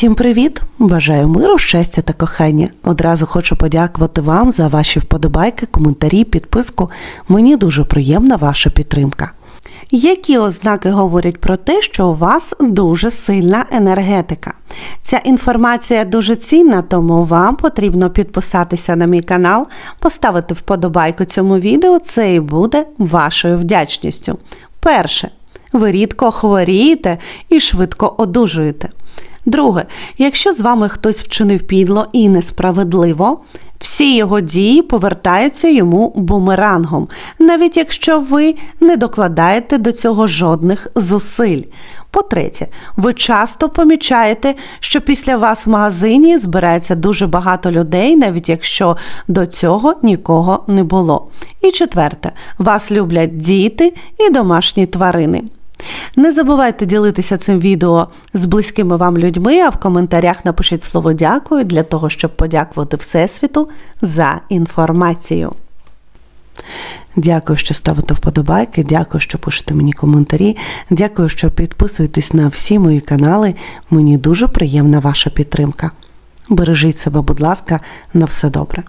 Всім привіт! Бажаю миру, щастя та кохання. Одразу хочу подякувати вам за ваші вподобайки, коментарі, підписку. Мені дуже приємна ваша підтримка. Які ознаки говорять про те, що у вас дуже сильна енергетика? Ця інформація дуже цінна, тому вам потрібно підписатися на мій канал, поставити вподобайку цьому відео. Це і буде вашою вдячністю. Перше, ви рідко хворієте і швидко одужуєте. Друге, якщо з вами хтось вчинив підло і несправедливо, всі його дії повертаються йому бумерангом, навіть якщо ви не докладаєте до цього жодних зусиль. По-третє, ви часто помічаєте, що після вас в магазині збирається дуже багато людей, навіть якщо до цього нікого не було. І четверте, вас люблять діти і домашні тварини. Не забувайте ділитися цим відео з близькими вам людьми, а в коментарях напишіть слово дякую для того, щоб подякувати Всесвіту за інформацію. Дякую, що ставите вподобайки, дякую, що пишете мені коментарі, дякую, що підписуєтесь на всі мої канали. Мені дуже приємна ваша підтримка. Бережіть себе, будь ласка, на все добре.